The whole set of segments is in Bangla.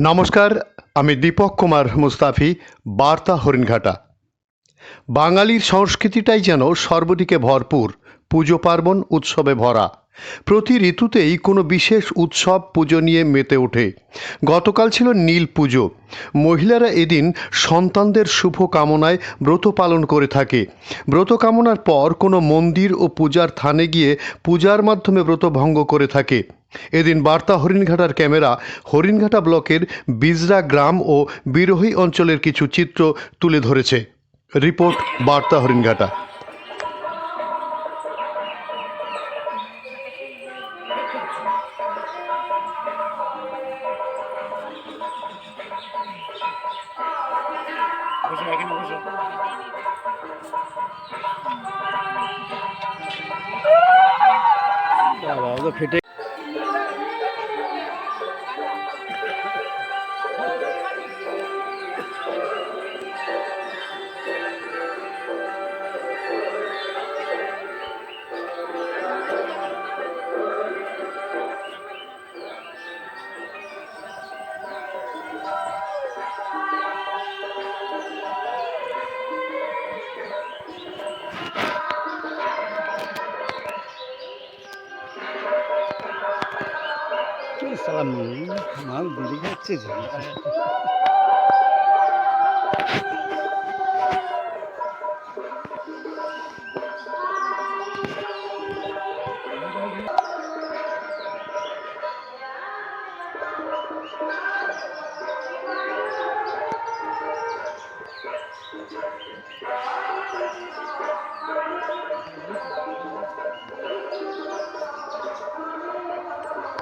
নমস্কার, আমি দীপক কুমার মুস্তাফি, বার্তা হরিণঘাটা। বাঙালির সংস্কৃতিটাই যেন সর্বদিকে ভরপুর, পুজো পার্বণ উৎসবে ভরা। প্রতি ঋতুতেই কোনো বিশেষ উৎসব, পুজো নিয়ে মেতে ওঠে। গতকাল ছিল নীল পুজো। মহিলারা এদিন সন্তানদের শুভ কামনায় ব্রত পালন করে থাকে। ব্রত কামনার পর কোনো মন্দির ও পূজার থানে গিয়ে পূজার মাধ্যমে ব্রত ভঙ্গ করে থাকে। এদিন বার্তা হরিণঘাটার ক্যামেরা হরিণঘাটা ব্লকের বিজরা গ্রাম ও বিরোহী অঞ্চলের কিছু চিত্র তুলে ধরেছে। রিপোর্ট বার্তা হরিণঘাটা। ফেটে সালাম মাল বিড়ি খাচ্ছে যে। এই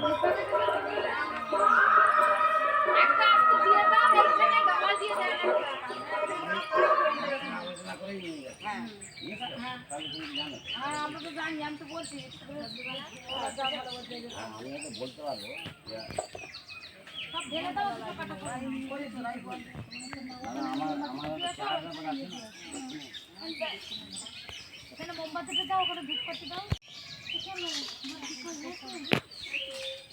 কাটা করে। এখানে মোমবাতিটা দাও ওখানে ধূপকাঠি দাও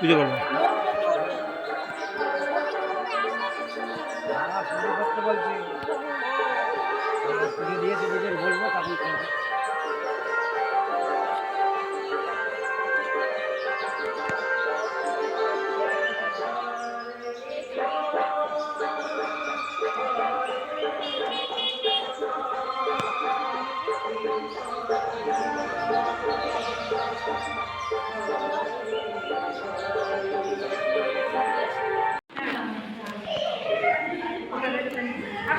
হুম। পারব করব পুজো দিয়েছে নিজের বলব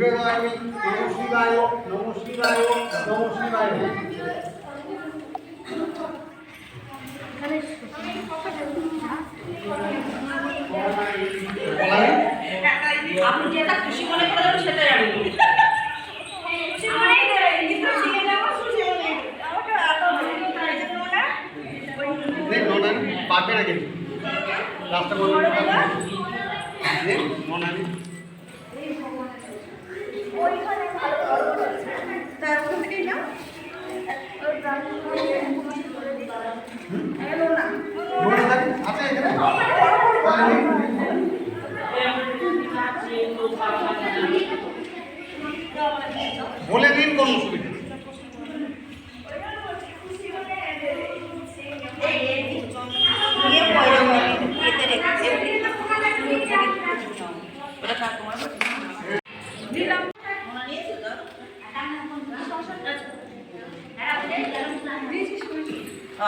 নিবেদয়ামি নম শিবায় নম শিবায় নম শিবায়। আপনি যেটা খুশি মনে করেন সেটাই আমি করি খুশি মনেই দেবেন কিন্তু শিখে যাব খুশি মনে আমাকে এত ভালো তাই জন্য না দেখ ননান পাবে না কিন্তু রাস্তা বন্ধ করে দেখ ননানি ওইখানে ভালো তার ওখান থেকেই না এলো না ননান আছে এখানে বলে দিন কোন অসুবিধা নেই। নিয়ে পয়লা এতে রেখেছে ওটা কার তোমার দিলাম ওনা নিয়েছো তো ও,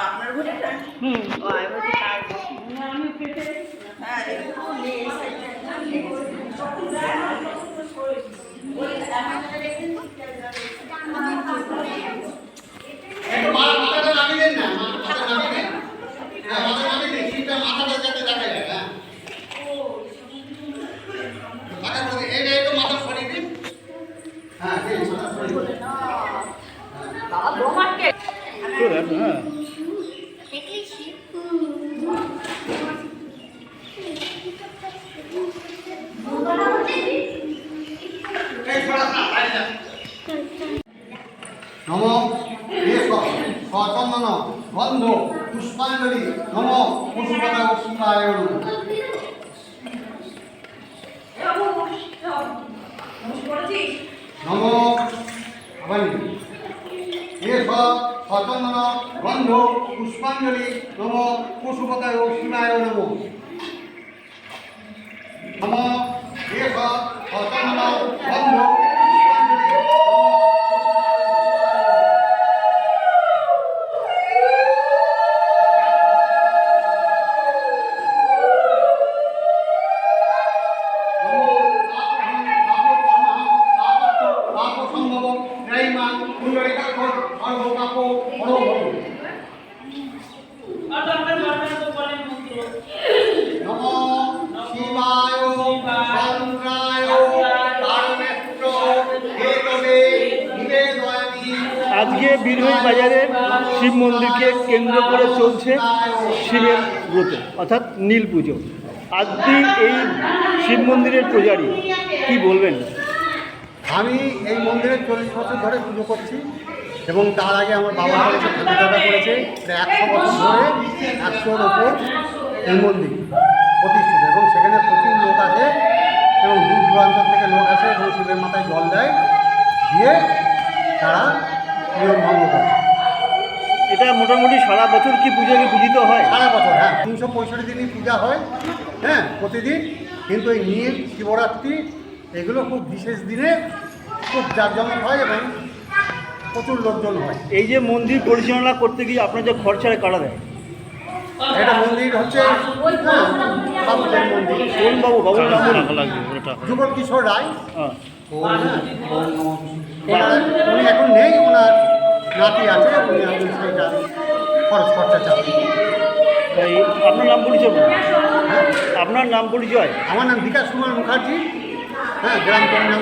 আপনার ঘরে হুম। আমি কার হ্যাঁ একটু নিয়ে এসে একটু মা- মাথাটা নামিয়ে দেন না মা- মাথা নামিয়ে দেন হ্যাঁ মাথা নামিয়ে দেন সিটটা মাথাটা যাতে দেখা যায় হ্যাঁ মাথা করে দিন। এইটা একটু মাথা সরিয়ে দিন হ্যাঁ ঠিক আছে, মাথা সরিয়ে দিন। বাবা বোমাকে এই ছড়া না, বাইরে যা। নম এস সচন্দন গন্ধ পুষ্পাঞ্জলি, নম পুষ্পতা শিবায় নমঃ। আবার এস, সচন্দন গন্ধ পুষ্পাঞ্জলি, নম পশুপতায় শিবায় নম। নম, এস, সচন্দন গন্ধ পুষ্পাঞ্জলি, নম। আজকে বীরভূম বাজারে শিব মন্দিরকে কেন্দ্র করে চলছে শিবের ব্রত, অর্থাৎ নীল পুজো। আপনি এই শিব মন্দিরের পূজারী, কি বলবেন? আমি এই মন্দিরে চল্লিশ বছর ধরে পুজো করছি এবং তার আগে আমার বাবা করেছে ঠাকুরদাদা করেছে একশো বছর ধরে একশোর ওপর এই মন্দির প্রতিষ্ঠিত এবং সেখানে প্রচুর লোক আছে এবং দূর দূরান্ত থেকে লোক আসে এবং শিবের মাথায় জল দেয়, দিয়ে তারা নিয়ম ভঙ্গ করে। এটা মোটামুটি সারা বছর কি পুজোকে পূজিত হয়? সারা বছর হ্যাঁ। তিনশো পঁয়ষট্টি দিনই পূজা হয় হ্যাঁ প্রতিদিন। কিন্তু এই নীল শিবরাত্রি এগুলো খুব বিশেষ দিনে খুব জাঁকজমক হয় এবং প্রচুর লোকজন হয়। এই যে মন্দির পরিচালনা করতে গিয়ে আপনার যে খরচায় কাটা দেয়? এটা মন্দির হচ্ছে হ্যাঁ, বাবুদের মন্দির। কোন বাবু বাবুর নাম বলুন কিশোর রায়। হ্যাঁ। উনি এখন নেই ওনার নাতি আছে উনি এখন সেইটা খরচ খরচা চাই তাই আপনার নাম পরিচয় হ্যাঁ? আপনার নাম পরিচয়? আমার নাম বিকাশ কুমার মুখার্জি। হ্যাঁ গ্রাম এখানে